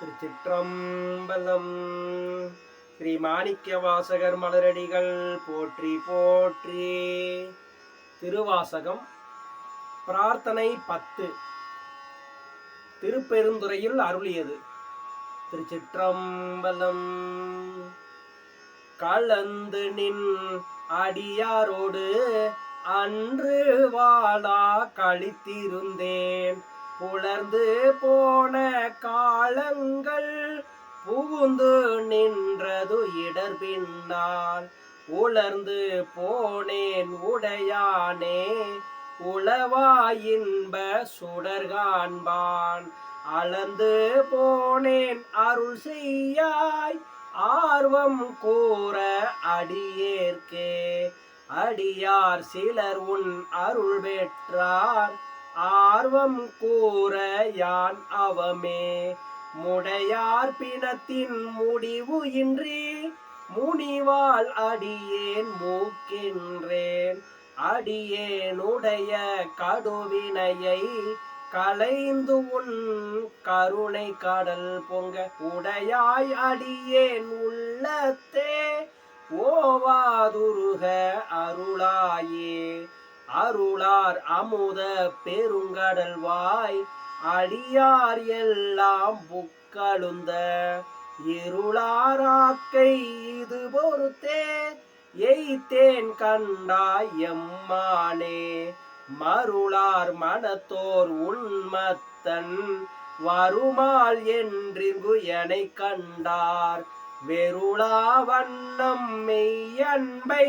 திருச்சிற்றம்பலம். ஸ்ரீ மாணிக்க வாசகர் மலரடிகள் போற்றி போற்றி. திருவாசகம் பிரார்த்தனை பத்து. திருப்பெருந்துறையில் அருளியது. திருச்சிற்றம்பலம். கலந்து நின் அடியாரோடு அன்று வாழா கழித்திருந்தேன் புலர்ந்து போன காலங்கள் புகுந்து நின்றது இடர் பின்னால். உலர்ந்து போனேன் உடையானே உளவா இன்ப சுடர்காண்பான் அளந்து போனேன் அருள் செய்யாய் ஆர்வம் கூற அடியேற்கே. அடியார் சிலர் உன் அருள் பெற்றார் ஆர்வம் கூற யான் அவமே. முடையார் பிணத்தின் முடிவு இன்றி முனிவால் அடியேன் மூக்கின்றேன். அடியேனுடைய கடுவினையை கலைந்து உன் கருணை கடல் பொங்க. உடையாய் அடியேன் உள்ளத்தே ஓவாதுருக அருளாயே. அருளார் அமுத பெருங்கடல் வாய் அடியார் எல்லாம் புக்கழுந்த இருளாராக்கை இது பொறுத்தே எய்தேன் கண்டாய் எம்மானே. மருளார் மனத்தோர் உண்மத்தன் வருமால் என்றிங்கு எனை கண்டார். வெருளா வண்ணம் மெய்யன்பை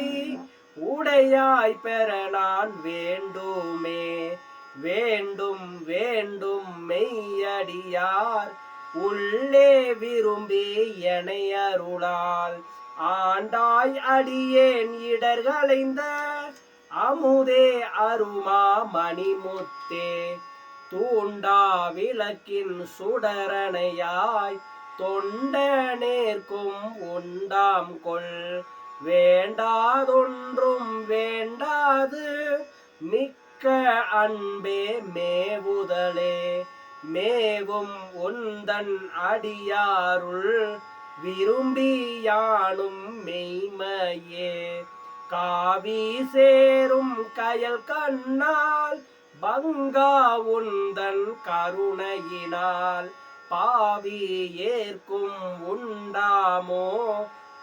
உடையாய் பெறலான் வேண்டுமே. வேண்டும் வேண்டும் மெய்யடியார். உள்ளே விரும்பி எனையருளால் ஆண்டாய் அடியேன் இடர்களைந்த அமுதே அருமா மணிமுத்தே. தூண்டா விளக்கின் சுடரணையாய். தொண்ட நேர்க்கும் உண்டாம் கொள். வேண்டாதொன்றும் வேண்டாது. மிக்க அன்பே மேவுதலே. மேவும் உந்தன் அடியாருள். விரும்பி யானும் மெய்மையே. காவி சேரும் கயல் கண்ணால். பங்கா உந்தன் கருணையினால். பாவி ஏற்கும் உண்டாமோ?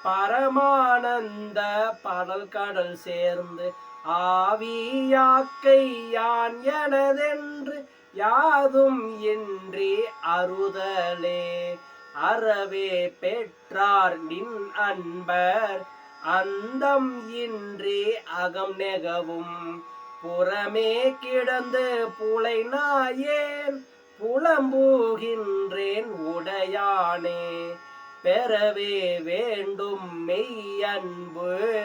பரமானந்த படல் கடல் சேர்ந்து ஆவியாக்கை யான் எனதென்று யாதும் இன்றி அறுதலே அறவே பெற்றார் நின் அன்பர் அந்தம் இன்றி அகம் நெகவும். புறமே கிடந்து புலை நாயேன் புலம்புகின்றேன் உடையானே. பெறவே வேண்டும் மெய் அன்பு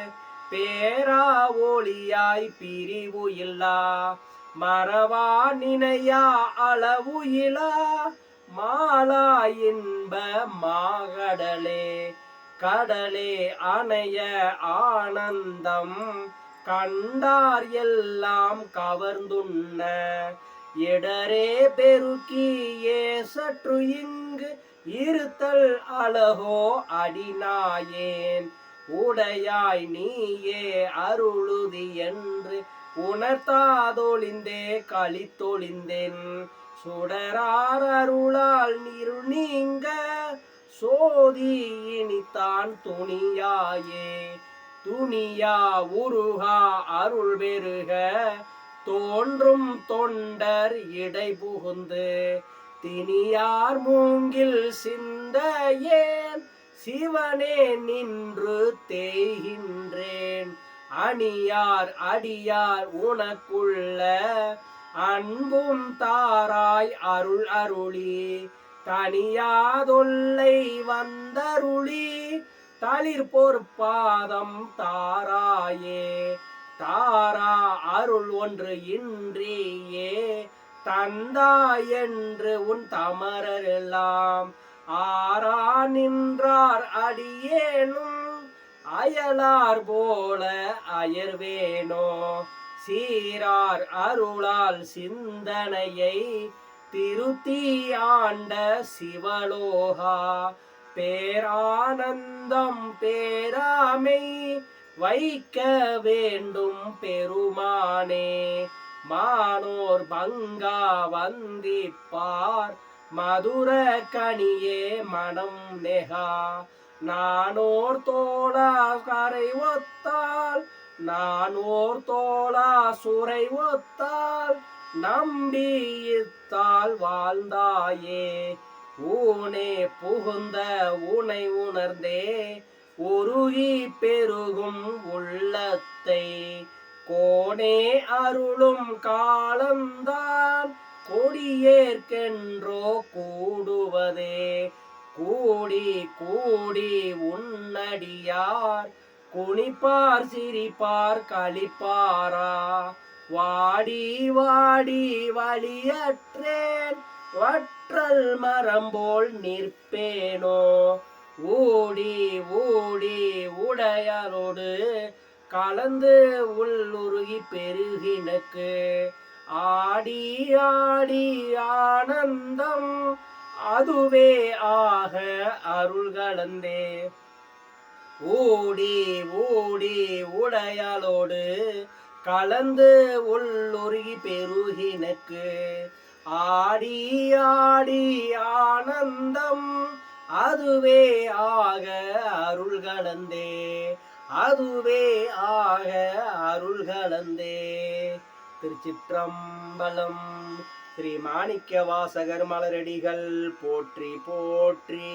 பேரா ஒளியாய் பிரிவு இல்லா. மறவா நினையா அளவு இலா. மாலா இன்ப மாகடலே. கடலே அணைய ஆனந்தம். கண்டார் எல்லாம் கவர்ந்துண்ண. இடரே பெருக்கியே சற்று இங்கு இருத்தல் அழகோ அடிநாயேன் உடையாய் நீயே அருளுதி என்று உணர்த்தாதொழிந்தே கழித்தொழிந்தேன் சுடரார் அருளால் நீரு நீங்க சோதி இனித்தான் துணியாயே. துணியா உருகா அருள் பெருக தோன்றும் தொண்டர் இடை புகுந்து தினியார் மூங்கில் சிந்தையேன் சிவனே நின்று தேய்கின்றேன். அணியார் அடியார் உனக்குள்ள அன்பும் தாராய் அருள் அருளி தனியாதொல்லை வந்தருளி தளிர் பொற்பாதம் தாராயே. தாரா அருள் ஒன்று இன்றியே தந்தா என்று உன் தமரெல்லாம் ஆரா நின்றார் அடியேனும் அயலார் போல அயர்வேனோ. சீரார் அருளால் சிந்தனையை திருத்தி ஆண்ட சிவலோகா. பேரானந்தம் பேராமை வைக்க வேண்டும் பெருமானே. மானோர் பங்கா வந்திப்பார். மதுர கனியே மனம் நெகா. நானோர் தோழா கரை ஒத்தால். நானோர் தோழா சுரை ஒத்தால். நம்பியித்தால் வாழ்ந்தாயே. ஊனே புகுந்த உனை உணர்ந்தே. உருகி பெருகும் உள்ளத்தை கோனே அருளும் காலம்தான். கொடியேற்கென்றோ கூடுவதே. கூடி கூடி உன்னடியார். குனிப்பார் சிரிப்பார் கழிப்பாரா வாடி வாடி வழியற்றேன். வற்றல் மரம்போல் நிற்பேனோ. ஓடி ஓடி உடையாரோடு கலந்து உள்ளுருகி பெருகினக்கு. ஆடி ஆடி ஆனந்தம் அதுவே ஆக அருள் கலந்தே. ஓடி ஓடி உடையாளோடு கலந்து உள்ளுருகி பெருகினக்கு. ஆடி ஆடி ஆனந்தம் அதுவே ஆக அருள் கலந்தே அதுவே ஆக அருள் கலந்தே. திருச்சிற்றம்பலம் ஸ்ரீ மாணிக்க வாசகர் மலரடிகள் போற்றி போற்றி.